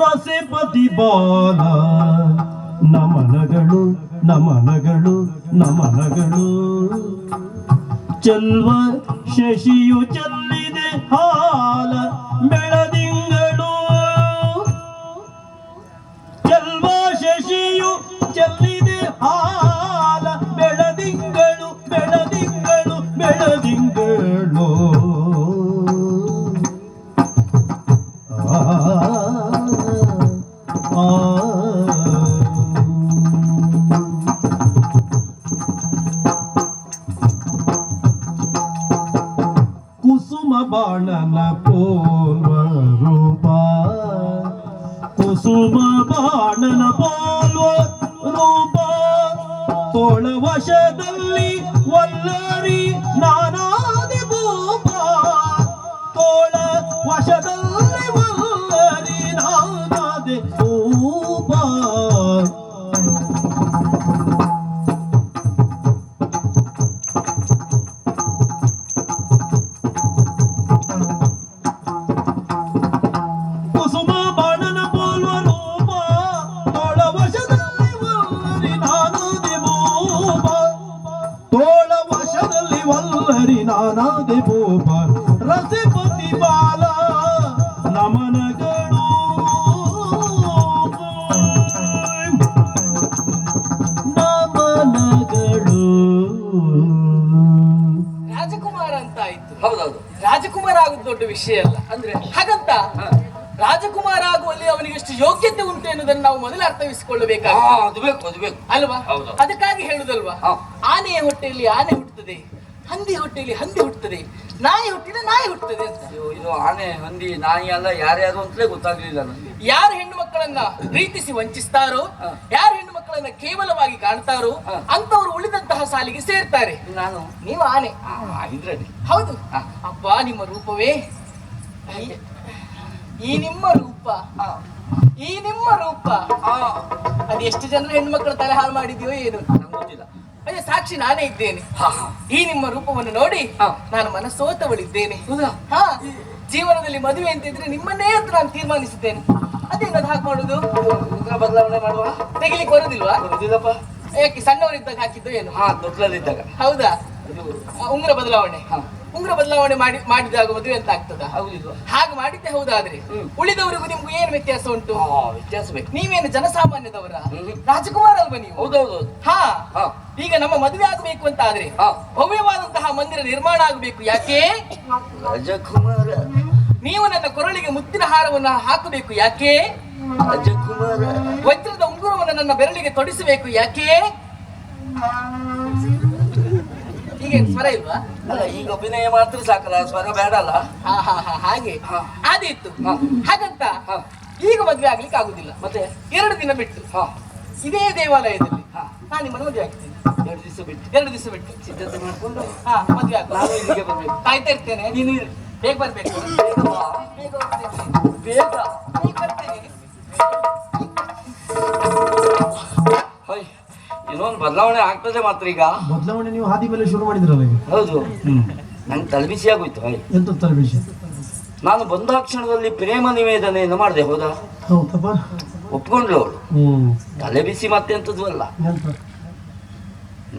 ರಸೆಪತಿ ಬಾಲ ನಮನಗಳು ನಮನಗಳು ನಮನಗಳು ಚಲ್ವ ಶಶಿಯು ಚಲ್ಲಿದೆ ಹಾಲ ಬೆಳದಿಂಗಳು. ಚಲ್ವ ಶಶಿಯು ಚಲ್ಲಿದೆ ಹಾಲ ಬೆಳದಿಂಗಳು ಬೆಳದಿಂಗಳು ಬೆಳದಿಂಗಳು. ಬಾಣನ ಪೋಲ್ವ ರೂಪ. ಕುಸುಮ ಬಾಣನ ಪೋಲ್ವ ರೂಪ. ತೋಳ ವಶದಲ್ಲಿ ವಲ್ಲರಿ ನಾನಾದಿ ಭೂಪ ರಸಿಪತಿ ಬಾಲ ನಮನಗಳು. ನಮನಗಳು. ರಾಜಕುಮಾರ ಅಂತ ಆಯ್ತು. ಹೌದೌದು. ರಾಜಕುಮಾರ ಆಗುದು ದೊಡ್ಡ ವಿಷಯ ಅಲ್ಲ. ಅಂದ್ರೆ? ಹಾಗಂತ ರಾಜಕುಮಾರ ಆಗುವಲ್ಲಿ ಅವನಿಗೆ ಎಷ್ಟು ಯೋಗ್ಯತೆ ಉಂಟು ಎನ್ನುವುದನ್ನು ನಾವು ಮೊದಲು ಹಾ ಅರ್ಥವಿಸಿಕೊಳ್ಳಬೇಕಾಗುತ್ತೆ ಅದು ಬೇಕು ಅದು ಬೇಕು. ಅಲ್ವಾ? ಹೌದು. ಅದಕ್ಕಾಗಿ ಹೇಳುದಲ್ವಾ. ಆನೆಯ ಹೊಟ್ಟೆಯಲ್ಲಿ ಆನೆ ಹುಟ್ಟುತ್ತದೆ. ಹಂದಿ ಹೊಟ್ಟೆಯಲ್ಲಿ ಹಂದಿ ಹುಟ್ಟುತ್ತದೆ. ನಾಯಿ ಹುಟ್ಟಿದ ನಾಯಿ ಹುಟ್ಟುತ್ತದೆ ಅಂತ. ಅಯ್ಯೋ, ಇದು ಆನೆ ಹಂದಿ ನಾಯಿ ಅಲ್ಲ ಯಾರ್ಯಾರು ಅಂತಲೇ ಗೊತ್ತಾಗ್ಲಿಲ್ಲ ನನಗೆ. ಯಾರು ಹೆಣ್ಣು ಮಕ್ಕಳನ್ನ ಪ್ರೀತಿಸಿ ವಂಚಿಸ್ತಾರೋ ಹ. ಯಾರು ಹೆಣ್ಣು ಮಕ್ಕಳನ್ನ ಕೇವಲವಾಗಿ ಕಾಣ್ತಾರೋ ಅಂತವ್ರು ಅಂತವರು ಉಳಿದಂತಹ ಸಾಲಿಗೆ ಸೇರ್ತಾರೆ. ನಾನು. ನೀವು ಆನೆ. ಆ, ಇದ್ರಲ್ಲಿ. ಹೌದು. ಹ. ಅಪ್ಪ ನಿಮ್ಮ ರೂಪವೇ? ಈ- ಈ ನಿಮ್ಮ ರೂಪ. ಆ, ಈ ನಿಮ್ಮ ರೂಪ. ಆ, ಅದು ಎಷ್ಟು ಜನರ ಮಕ್ಕಳ ತಲೆ ಹಾಳು ಮಾಡಿದ್ಯೋ ಏನು. ನಂಗ್ ಗೊತ್ತಿಲ್ಲ. ಅದೇ ಸಾಕ್ಷಿ ನಾನೇ ಇದ್ದೇನೆ. ಈ ನಿಮ್ಮ ರೂಪವನ್ನು ನೋಡಿ ನಾನು ಮನಸ್ಸೋತವಳಿದ್ದೇನೆ. ಹಾ ಜೀವನದಲ್ಲಿ ಮದುವೆ ಅಂತ ಇದ್ರೆ ನಿಮ್ಮನ್ನೇ ಅಂತ ನಾನು ತೀರ್ಮಾನಿಸಿದ್ದೇನೆ ಅದೇನದು ಹಾಗೆ ಮಾಡುದು? ಬದಲಾವಣೆ ಮಾಡುವ? ತೆಗಿಲಿಕ್ಕೆ ಬರುದಿಲ್ವಾ? ಯಾಕೆ ಸಣ್ಣವರಿದ್ದಾಗ ಹಾಕಿದ್ದು ಏನು? ಹಾ ಹೌದಾ? ಉಂಗುರ ಬದಲಾವಣೆ. ಉಂಗ್ರ ಬದಲಾವಣೆ ಮಾಡಿ ಮಾಡಿದಾಗ ಮದುವೆ ಅಂತ ಆಗ್ತದ? ಹೌದು ಹಾಗೆ ಮಾಡಿದ್ದೆ ಹೌದಾದ್ರೆ. ಉಳಿದವರಿಗೂ ನಿಮ್ಗೂ ಏನು ವ್ಯತ್ಯಾಸ ಉಂಟು? ವ್ಯತ್ಯಾಸ ಬೇಕು. ನೀವೇನು ಜನಸಾಮಾನ್ಯದವರ. ರಾಜಕುಮಾರ ಅಲ್ವಾ ನೀವು? ಹೌದೌದು ಹಾ. ಹಾ. ಈಗ ನಮ್ಮ ಮದುವೆ ಆಗಬೇಕು ಅಂತ ಆದ್ರೆ. ಭವ್ಯವಾದಂತಹ ಮಂದಿರ ನಿರ್ಮಾಣ ಆಗಬೇಕು ಯಾಕೆ? ರಾಜಕುಮಾರ. ನೀವು ನನ್ನ ಕೊರಳಿಗೆ ಮುತ್ತಿನ ಹಾರವನ್ನು ಹಾಕಬೇಕು ಯಾಕೆ? ರಾಜಕುಮಾರ. ವಜ್ರದ ಉಂಗುರವನ್ನು ನನ್ನ ಬೆರಳಿಗೆ ತೊಡಿಸಬೇಕು ಯಾಕೆ? ಹೀಗೆ ಸ್ವರ ಇಲ್ವಾ? ಅಲ್ಲ ಈಗ ಅಭಿನಯ ಮಾತ್ರ ಸಾಕಲ್ಲ ಸ್ವರ ಬೇಡ ಅಲ್ಲ ಹಾ ಹಾ ಹಾ. ಹಾಗೆ. ಆದೀತು. ಹಾಗಂತ. ಈಗ ಮದುವೆ ಆಗ್ಲಿಕ್ಕೆ ಆಗುದಿಲ್ಲ. ಮತ್ತೆ? ಎರಡು ದಿನ ಬಿಟ್ಟು ಹಾ. ಇದೇ ದೇವಾಲಯದಲ್ಲಿ. ನಾನು ನಿಮ್ಮನ್ನು ಮದುವೆ ಆಗ್ತೀನಿ. ಎರಡು ದಿವಸ ಬಿಟ್ಟು ಎರಡು ದಿವಸ ಬಿಟ್ಟು. ಸಿದ್ಧತೆ ಮಾಡಿಕೊಂಡು? ಹಾ ಮದುವೆ ಆಗ್ತದೆ ನಾನು ಇಲ್ಲಿಗೆ ಬರ್ಬೇಕು. ಕಾಯ್ತಾ ಇರ್ತೇನೆ. ನೀನು ಬೇಗ ಬರ್ಬೇಕು. ಬೇಗ ಬಾ. ಬೇಗ ಹೋಗ್ತೇನೆ. ಬೇಗ ಬೇಗ ಬರ್ತೇನೆ ಹೊಯ್ ಇನ್ನೊಂದು ಬದಲಾವಣೆ ಆಗ್ತದೆ ಮಾತ್ರ ಈಗ. ಬದಲಾವಣೆ ನೀವು ಹಾದಿ ಮೇಲೆ ಶುರು ಮಾಡಿದ್ರಲ್ಲ ಈಗ? ಹೌದು. ನಂಗೆ ತಲೆಬಿಸಿ ಆಗೋಯ್ತು ಹೊಯ್ ಎಂತ ತರಬೇತಿ ನಾನು ಬಂದಾಕ್ಷಣದಲ್ಲಿ ಪ್ರೇಮ ನಿವೇದನೆಯನ್ನು ಮಾಡಿದೆ ಹೌದಾ? ಹೌದಪ್ಪ. ಒಪ್ಕೊಂಡ್ಲು ಅವಳು ತಲೆ ಬಿಸಿ ಮತ್ತೆ ಎಂತದ್ದು ಅಲ್ಲ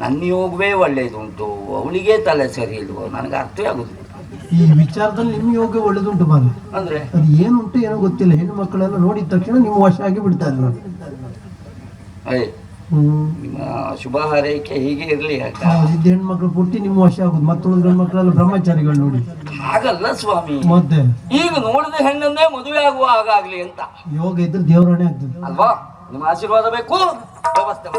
ನನ್ನ ಯೋಗವೇ ಒಳ್ಳೇದುಂಟು. ಅವಳಿಗೆ ತಲೆ ಸರಿ ಇಲ್ವೋ? ನನಗೆ ಅರ್ಥವೇ ಆಗುದಿಲ್ಲ. ಈ ವಿಚಾರದಲ್ಲಿ ನಿಮ್ಮ ಯೋಗ ಒಳ್ಳೇದುಂಟು ಬಾಲ ಅಂದ್ರೆ? ಅದು ಏನುಂಟು ಏನೋ ಗೊತ್ತಿಲ್ಲ. ಹೆಣ್ಣು ಮಕ್ಕಳೆಲ್ಲ ನೋಡಿದ ತಕ್ಷಣ ನೀವು ವಶ ಆಗಿ ಬಿಡ್ತಾರೆ ನೋಡಿ ನಿಮ್ಮ ಶುಭ ಹಾರೈಕೆ ಹೀಗೆ ಇರಲಿ ಹೌದು, ಹೆಣ್ಮಕ್ಳು ಪುಟ್ಟಿ ನಿಮ್ಮ ವಶ ಆಗುದು. ಮತ್ತುಳಿದ ಗಂಡು ಮಕ್ಕಳೆಲ್ಲ ಬ್ರಹ್ಮಚಾರಿಗಳು ನೋಡಿ. ಹಾಗಲ್ಲ ಸ್ವಾಮಿ. ಮತ್ತೆ? ಈಗ ನೋಡಿದ ಹೆಣ್ಣನ್ನೇ ಮದುವೆ ಆಗುವ ಹಾಗಾಗ್ಲಿ ಅಂತ. ಯೋಗ ಇದ್ರೆ ದೇವರಣೆ ಆಗ್ತದೆ. ಅಲ್ವಾ? ನಿಮ್ಮ ಆಶೀರ್ವಾದ ಬೇಕು. ವ್ಯವಸ್ಥೆ